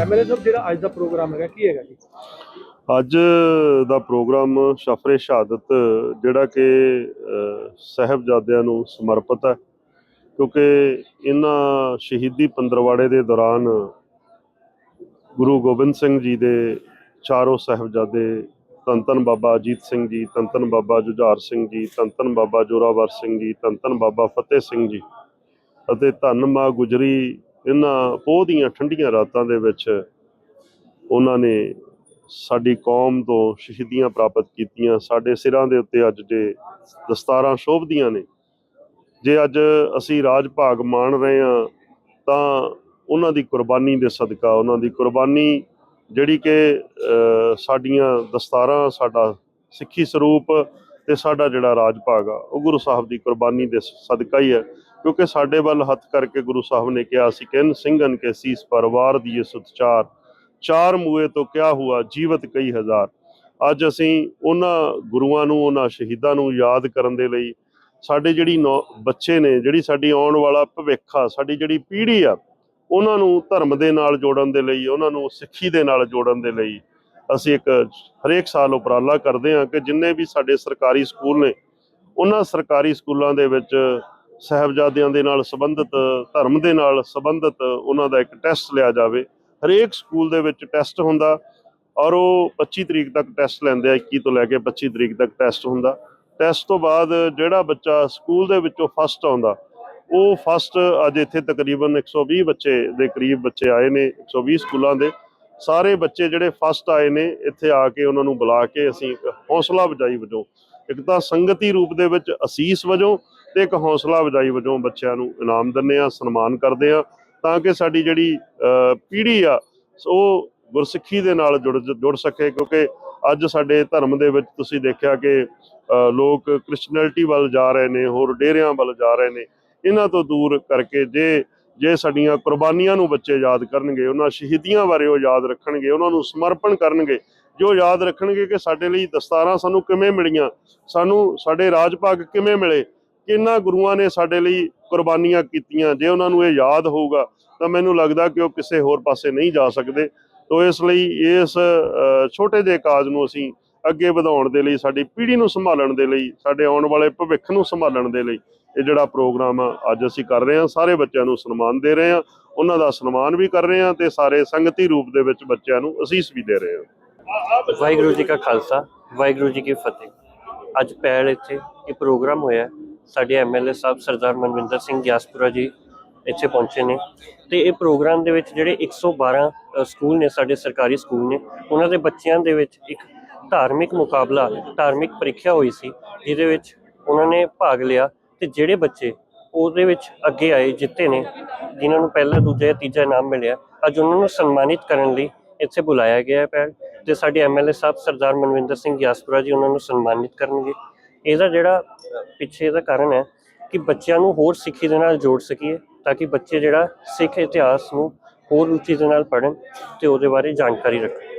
MLA ਸਾਹਿਬ ਜਿਹੜਾ ਅੱਜ ਦਾ programme ਹੈਗਾ ਕੀ ਹੈਗਾ ਜੀ? ਅੱਜ ਦਾ ਪ੍ਰੋਗਰਾਮ ਸ਼ਫਰੇ ਸ਼ਹਾਦਤ ਜਿਹੜਾ ਕਿ ਅ, ਸਾਹਿਬਜ਼ਾਦਿਆਂ ਨੂੰ ਸਮਰਪਿਤ ਹੈ ਕਿਉਂਕਿ ਇਹਨਾਂ ਸ਼ਹੀਦੀ ਪੰਦਰਵਾੜੇ ਦੇ ਦੌਰਾਨ ਗੁਰੂ ਗੋਬਿੰਦ ਸਿੰਘ ਜੀ ਦੇ ਚਾਰੋਂ ਸਾਹਿਬਜ਼ਾਦੇ ਧੰਨ ਧੰਨ ਬਾਬਾ ਅਜੀਤ ਸਿੰਘ ਜੀ ਧੰਨ ਧੰਨ ਬਾਬਾ ਜੁਝਾਰ ਸਿੰਘ ਜੀ ਧੰਨ ਧੰਨ ਬਾਬਾ ਜੋਰਾਵਰ ਸਿੰਘ ਜੀ ਧੰਨ ਧੰਨ ਬਾਬਾ ਫਤਿਹ ਸਿੰਘ ਜੀ ਅਤੇ ਧੰਨ ਮਾਂ ਗੁਜਰੀ ਇਹਨਾਂ ਪੋਹ ਦੀਆਂ ਠੰਡੀਆਂ ਰਾਤਾਂ ਦੇ ਵਿੱਚ ਉਹਨਾਂ ਨੇ ਸਾਡੀ ਕੌਮ ਤੋਂ ਸ਼ਹੀਦੀਆਂ ਪ੍ਰਾਪਤ ਕੀਤੀਆਂ। ਸਾਡੇ ਸਿਰਾਂ ਦੇ ਉੱਤੇ ਅੱਜ ਜੇ ਦਸਤਾਰਾਂ ਸ਼ੋਭਦੀਆਂ ਨੇ। ਜੇ ਅੱਜ ਅਸੀਂ ਰਾਜ ਭਾਗ ਮਾਣ ਰਹੇ ਹਾਂ, ਤਾਂ ਉਹਨਾਂ ਦੀ ਕੁਰਬਾਨੀ ਦੇ ਸਦਕਾ, ਉਹਨਾਂ ਦੀ ਕੁਰਬਾਨੀ ਜਿਹੜੀ ਕਿ ਸਾਡੀਆਂ ਦਸਤਾਰਾਂ, ਸਾਡਾ ਸਿੱਖੀ ਸਰੂਪ ਤੇ ਸਾਡਾ ਜਿਹੜਾ ਰਾਜ ਭਾਗ ਆ, ਉਹ ਗੁਰੂ ਸਾਹਿਬ ਦੀ ਕੁਰਬਾਨੀ ਦੇ ਸਦਕਾ ਹੀ ਹੈ। ਕਿਉਂਕਿ ਸਾਡੇ ਵੱਲ ਹੱਥ ਕਰਕੇ ਗੁਰੂ ਸਾਹਿਬ ਨੇ ਕਿਹਾ ਸੀ ਕਿ ਸਿੰਘਨ ਕੇ ਸੀਸ ਪਰਵਾਰ ਦੀਏ ਸੁਤਚਾਰ ਚਾਰ। ਮੂਏ ਤੋਂ ਕਿਆ ਹੁਆ? ਜੀਵਤ ਕਈ ਹਜ਼ਾਰ। ਅੱਜ ਅਸੀਂ ਉਹਨਾਂ ਗੁਰੂਆਂ ਨੂੰ, ਉਹਨਾਂ ਸ਼ਹੀਦਾਂ ਨੂੰ ਯਾਦ ਕਰਨ ਦੇ ਲਈ ਸਾਡੇ ਜਿਹੜੀ ਨੌ- ਬੱਚੇ ਨੇ, ਜਿਹੜੀ ਸਾਡੀ ਆਉਣ ਵਾਲਾ ਭਵਿੱਖ ਆ, ਸਾਡੀ ਜਿਹੜੀ ਪੀੜ੍ਹੀ ਆ, ਉਹਨਾਂ ਨੂੰ ਧਰਮ ਦੇ ਨਾਲ ਜੋੜਨ ਦੇ ਲਈ, ਉਹਨਾਂ ਨੂੰ ਸਿੱਖੀ ਦੇ ਨਾਲ ਜੋੜਨ ਦੇ ਲਈ ਅਸੀਂ ਇੱਕ ਹਰੇਕ ਸਾਲ ਉਪਰਾਲਾ ਕਰਦੇ ਹਾਂ ਕਿ ਜਿੰਨੇ ਵੀ ਸਾਡੇ ਸਰਕਾਰੀ ਸਕੂਲ ਨੇ, ਉਹਨਾਂ ਸਰਕਾਰੀ ਸਕੂਲਾਂ ਦੇ ਵਿੱਚ ਸਾਹਿਬਜ਼ਾਦਿਆਂ ਦੇ ਨਾਲ ਸੰਬੰਧਿਤ, ਧਰਮ ਦੇ ਨਾਲ ਸੰਬੰਧਿਤ ਉਹਨਾਂ ਦਾ ਇੱਕ ਟੈਸਟ ਲਿਆ ਜਾਵੇ। ਹਰੇਕ ਸਕੂਲ ਦੇ ਵਿੱਚ ਟੈਸਟ ਹੁੰਦਾ ਔਰ ਉਹ 25 ਤਰੀਕ ਤੱਕ ਟੈਸਟ ਲੈਂਦੇ ਆ 21 ਤੋਂ ਲੈ ਕੇ 25 ਤਰੀਕ ਤੱਕ ਟੈਸਟ ਹੁੰਦਾ। ਟੈਸਟ ਤੋਂ ਬਾਅਦ ਜਿਹੜਾ ਬੱਚਾ ਸਕੂਲ ਦੇ ਵਿੱਚੋਂ ਫਸਟ ਆਉਂਦਾ, ਉਹ ਫਸਟ ਅੱਜ ਇੱਥੇ ਤਕਰੀਬਨ 120 ਬੱਚੇ ਦੇ ਕਰੀਬ ਬੱਚੇ ਆਏ ਨੇ 120 ਸਕੂਲਾਂ ਦੇ। ਸਾਰੇ ਬੱਚੇ ਜਿਹੜੇ ਫਸਟ ਆਏ ਨੇ, ਇੱਥੇ ਆ ਕੇ ਉਹਨਾਂ ਨੂੰ ਬੁਲਾ ਕੇ ਅਸੀਂ ਇੱਕ ਹੌਸਲਾ ਵਜਾਈ ਵਜੋਂ, ਇੱਕ ਤਾਂ ਸੰਗਤੀ ਰੂਪ ਦੇ ਵਿੱਚ ਅਸੀਸ ਵਜੋਂ ਤੇ ਇੱਕ ਹੌਸਲਾ ਵਜਾਈ ਵਜੋਂ ਬੱਚਿਆਂ ਨੂੰ ਇਨਾਮ ਦਿੰਦੇ ਆ ਸਨਮਾਨ ਕਰਦੇ ਆ ਤਾਂ ਕਿ ਸਾਡੀ ਜਿਹੜੀ ਪੀੜ੍ਹੀ ਆ ਸੋ ਉਹ ਗੁਰਸਿੱਖੀ ਦੇ ਨਾਲ ਜੁੜ ਜੁੜ ਸਕੇ ਕਿਉਂਕਿ ਅੱਜ ਸਾਡੇ ਧਰਮ ਦੇ ਵਿੱਚ ਤੁਸੀਂ ਦੇਖਿਆ ਕਿ ਲੋਕ ਕ੍ਰਿਸਚਨੈਲਿਟੀ ਵੱਲ ਜਾ ਰਹੇ ਨੇ, ਹੋਰ ਡੇਰਿਆਂ ਵੱਲ ਜਾ ਰਹੇ ਨੇ। ਇਹਨਾਂ ਤੋਂ ਦੂਰ ਕਰਕੇ ਜੇ ਜੇ ਸਾਡੀਆਂ ਕੁਰਬਾਨੀਆਂ ਨੂੰ ਬੱਚੇ ਯਾਦ ਕਰਨਗੇ, ਉਹਨਾਂ ਸ਼ਹੀਦੀਆਂ ਬਾਰੇ ਉਹ ਯਾਦ ਰੱਖਣਗੇ, ਉਹਨਾਂ ਨੂੰ ਸਮਰਪਣ ਕਰਨਗੇ, ਜੋ ਯਾਦ ਰੱਖਣਗੇ ਕਿ ਸਾਡੇ ਲਈ ਦਸਤਾਰਾਂ ਸਾਨੂੰ ਕਿਵੇਂ ਮਿਲੀਆਂ, ਸਾਨੂੰ ਸਾਡੇ ਰਾਜ ਭਾਗ ਕਿਵੇਂ ਮਿਲੇ ਕਿੰਨਾ ਗੁਰੂਆਂ ਨੇ ਸਾਡੇ ਲਈ ਕੁਰਬਾਨੀਆਂ ਕੀਤੀਆਂ, ਜੇ ਉਹਨਾਂ ਨੂੰ ਇਹ ਯਾਦ ਹੋਊਗਾ, ਤਾਂ ਮੈਨੂੰ ਲੱਗਦਾ ਕਿ ਉਹ ਕਿਸੇ ਹੋਰ ਪਾਸੇ ਨਹੀਂ ਜਾ ਸਕਦੇ। ਤੋ ਇਸ ਲਈ ਇਸ ਛੋਟੇ ਜਿਹੇ ਕਾਜ ਨੂੰ ਅਸੀਂ ਅੱਗੇ ਵਧਾਉਣ ਦੇ ਲਈ, ਸਾਡੀ ਪੀੜ੍ਹੀ ਨੂੰ ਸੰਭਾਲਣ ਦੇ ਲਈ, ਸਾਡੇ ਆਉਣ ਵਾਲੇ ਭਵਿੱਖ ਨੂੰ ਸੰਭਾਲਣ ਦੇ ਲਈ ਇਹ ਜਿਹੜਾ ਪ੍ਰੋਗਰਾਮ ਆ, ਅੱਜ ਅਸੀਂ ਕਰ ਰਹੇ ਹਾਂ। ਸਾਰੇ ਬੱਚਿਆਂ ਨੂੰ ਸਨਮਾਨ ਦੇ ਰਹੇ ਹਾਂ। ਉਹਨਾਂ ਦਾ ਸਨਮਾਨ ਵੀ ਕਰ ਰਹੇ ਹਾਂ ਤੇ ਸਾਰੇ ਸੰਗਤੀ ਰੂਪ ਦੇ ਵਿੱਚ ਬੱਚਿਆਂ ਨੂੰ ਅਸੀਸ ਵੀ ਦੇ ਰਹੇ ਹਾਂ। ਵਾਹਿਗੁਰੂ ਜੀ ਕਾ ਖਾਲਸਾ, ਵਾਹਿਗੁਰੂ ਜੀ ਕੀ ਫਤਿਹ। ਅੱਜ ਪਹਿਲ ਇੱਥੇ ਇਹ ਪ੍ਰੋਗਰਾਮ ਹੋਇਆ। ਸਾਡੇ ਐਮਐਲਏ ਸਾਹਿਬ ਸਰਦਾਰ ਮਨਵਿੰਦਰ ਸਿੰਘ ਗਿਆਸਪੁਰਾ ਜੀ ਇੱਥੇ ਪਹੁੰਚੇ ਨੇ ਤੇ ਇਹ ਪ੍ਰੋਗਰਾਮ ਦੇ ਵਿੱਚ ਜਿਹੜੇ 112 ਅ, ਸਕੂਲ ਨੇ ਸਾਡੇ ਸਰਕਾਰੀ ਸਕੂਲ ਨੇ ਉਹਨਾਂ ਦੇ ਬੱਚਿਆਂ ਦੇ ਵਿੱਚ ਇੱਕ ਧਾਰਮਿਕ ਮੁਕਾਬਲਾ ਧਾਰਮਿਕ ਪ੍ਰੀਖਿਆ ਹੋਈ ਸੀ ਜਿਹਦੇ ਵਿੱਚ ਉਹਨਾਂ ਨੇ ਭਾਗ ਲਿਆ ਤੇ ਜਿਹੜੇ ਬੱਚੇ ਉਹਦੇ ਵਿੱਚ ਅੱਗੇ ਆਏ ਜਿੱਤੇ ਨੇ ਜਿਨ੍ਹਾਂ ਨੂੰ ਪਹਿਲਾ ਦੂਜਾ ਜਾਂ ਤੀਜਾ ਇਨਾਮ ਮਿਲਿਆ ਅੱਜ ਉਹਨਾਂ ਨੂੰ ਸਨਮਾਨਿਤ ਕਰਨ ਲਈ ਇੱਥੇ ਬੁਲਾਇਆ ਗਿਆ ਹੈ ਪਹਿਲ ਤੇ ਸਾਡੇ ਐਮਐਲਏ ਸਾਹਿਬ ਸਰਦਾਰ ਮਨਵਿੰਦਰ ਸਿੰਘ ਗਿਆਸਪੁਰਾ ਜੀ ਉਹਨਾਂ ਨੂੰ ਸਨਮਾਨਿਤ ਕਰਨਗੇ। ਇਹਦਾ ਜਿਹੜਾ ਪਿੱਛੇ ਦਾ ਕਾਰਨ ਹੈ ਕਿ ਬੱਚਿਆਂ ਨੂੰ ਹੋਰ ਸਿੱਖੀ ਦੇ ਨਾਲ ਜੋੜ ਸਕੀਏ ਤਾਂ ਕਿ ਬੱਚੇ ਜਿਹੜਾ ਸਿੱਖ ਇਤਿਹਾਸ ਨੂੰ ਹੋਰ ਰੁਚੀ ਦੇ ਨਾਲ ਪੜ੍ਹਨ ਤੇ ਉਹਦੇ ਬਾਰੇ ਜਾਣਕਾਰੀ ਰੱਖਣ।